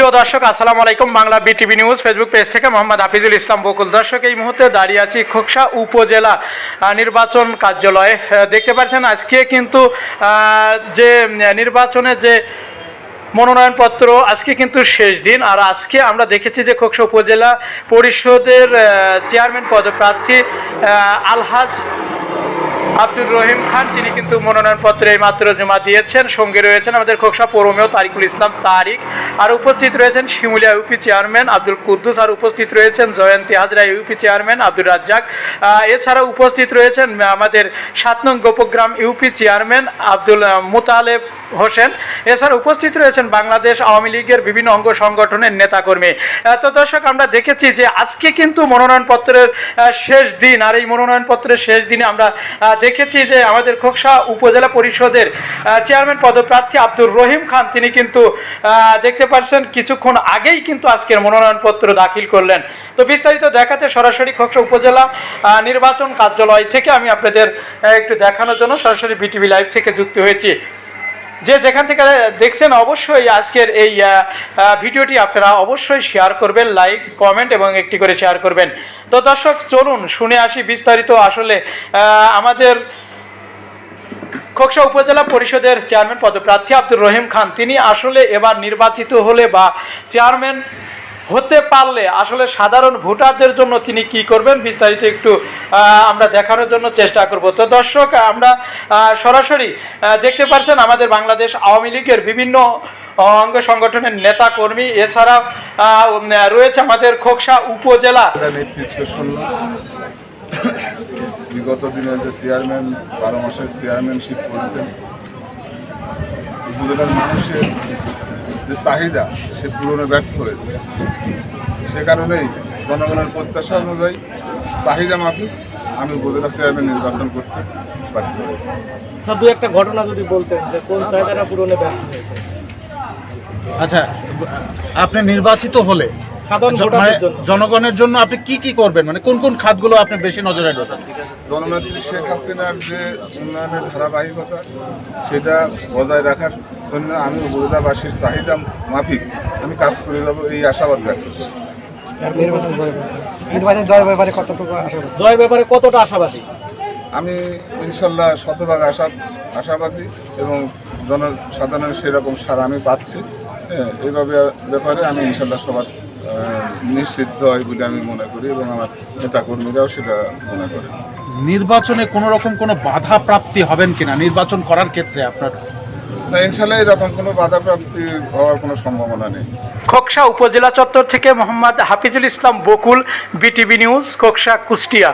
সুপ্রিয় দর্শক, আসসালামু আলাইকুম। Bangla BTV news Facebook page থেকে মোহাম্মদ হাফিজুল ইসলাম বকুল। দর্শক, এই মুহূর্তে দাঁড়িয়ে আছি খোকসা উপজেলা নির্বাচন কার্যালয়ে। দেখতে পাচ্ছেন, আজকে কিন্তু যে নির্বাচনের যে মনোনয়নপত্র, আজকে কিন্তু শেষ দিন। আর আজকে আমরা দেখেছি যে খোকসা উপজেলা পরিষদের চেয়ারম্যান পদপ্রার্থী আলহাজ আব্দুর রহিম খান, তিনি কিন্তু মনোনয়নপত্রে এই মাত্র জমা দিয়েছেন। সঙ্গে রয়েছেন আমাদের খোকসা পৌরমেয় তারিকুল ইসলাম তারিক, আর উপস্থিত রয়েছেন শিমুলিয়া ইউপি চেয়ারম্যান আব্দুল কুদ্দুস, আর উপস্থিত রয়েছেন জয়ন্তী হাজরা ইউপি চেয়ারম্যান আব্দুর রাজ্জাক। এছাড়া উপস্থিত রয়েছেন আমাদের সাত নং গোপগ্রাম ইউপি চেয়ারম্যান আব্দুল মুতালেব হোসেন। এছাড়া উপস্থিত রয়েছেন বাংলাদেশ আওয়ামী লীগের বিভিন্ন অঙ্গ সংগঠনের নেতাকর্মী। তো দর্শক, আমরা দেখেছি যে আজকে কিন্তু মনোনয়নপত্রের শেষ দিন, আর এই মনোনয়নপত্রের শেষ দিনে আমরা দেখেছি যে আমাদের খোকসা উপজেলা পরিষদের চেয়ারম্যান পদপ্রার্থী আব্দুর রহিম খান, তিনি কিন্তু দেখতে পাচ্ছেন কিছুক্ষণ আগেই কিন্তু আজকের মনোনয়নপত্র দাখিল করলেন। তো বিস্তারিত দেখাতে সরাসরি খোকসা উপজেলা নির্বাচন কার্যালয় থেকে আমি আপনাদের একটু দেখানোর জন্য সরাসরি বিটিভি লাইভ থেকে যুক্ত হয়েছি। যে যেখান থেকে দেখছেন অবশ্যই আজকের এই ভিডিওটি আপনারা অবশ্যই শেয়ার করবেন লাইক কমেন্ট এবং একটি করে শেয়ার করবেন। তো দর্শক, চলুন শুনে আসি বিস্তারিত আসলে আমাদের খোকসা উপজেলা পরিষদের চেয়ারম্যান পদপ্রার্থী আব্দুর রহিম খান। তিনি আসলে এবার নির্বাচিত হলে বা চেয়ারম্যান হতে পারলে আসলে সাধারণ ভোটারদের জন্য তিনি কি করবেন বিস্তারিত একটু আমরা দেখানোর জন্য চেষ্টা করব। তো দর্শক, আমরা সরাসরি দেখতে পাচ্ছেন আমাদের বাংলাদেশ আওয়ামী লীগের বিভিন্ন অঙ্গ সংগঠনের নেতা কর্মী এছাড়া রয়েছে আমাদের খোকসা উপজেলা। বিগত দিনের যে চেয়ারম্যান, বারো মাসের চেয়ারম্যানশিপ করেছেন, উপজেলার মানুষের যে চাহিদা সে পূরণে ব্যর্থ হয়েছে। সে কারণেই জনগণের প্রত্যাশা অনুযায়ী চাহিদা মাফিক আমি উপজেলা চেয়ারম্যান নির্বাচন করতে বাধ্য হয়েছি। স্যার দু একটা ঘটনা যদি বলতেন যে কোন চাহিদাটা পূরণে ব্যর্থ হয়েছে। আচ্ছা আপনি নির্বাচিত হলে সাধারণ জ- মানে জনগণের জন্য আপনি কি কি করবেন? মানে কোন কোন খাতগুলো আপনি বেশি নজরে রাখবেন? জননেত্রী শেখ হাসিনার যে উন্নয়নের ধারাবাহিকতা সেটা বজায় রাখার জন্য আমি উপজেলাবাসীর চাহিদা মাফিক। আমি কাজ করে যাব এই আশাবাদ জয়? জয়ের ব্যাপারে কতটা আশাবাদী? আমি ইনশাল্লাহ শতভাগ আশা আশাবাদী এবং জনসাধারণের সেরকম সারা আমি পাচ্ছি। হ্যাঁ এইভাবে ব্যাপারে আমি ইনশাল্লাহ সবার নিশ্চিত জয় বলে আমি মনে করি এবং আমার নেতাকর্মীরাও সেটা মনে করে। নির্বাচনে কোনো রকম কোনো বাধা প্রাপ্তি হবেন কিনা? নির্বাচন করার ক্ষেত্রে আপনার? না ইনশাল্লাহ এরকম কোনো বাধাপ্রাপ্তি হওয়ার কোনো সম্ভাবনা নেই। খোকসা উপজেলা চত্বর থেকে মোহাম্মদ হাফিজুল ইসলাম বকুল বিটিভি নিউজ খোকসা কুষ্টিয়া।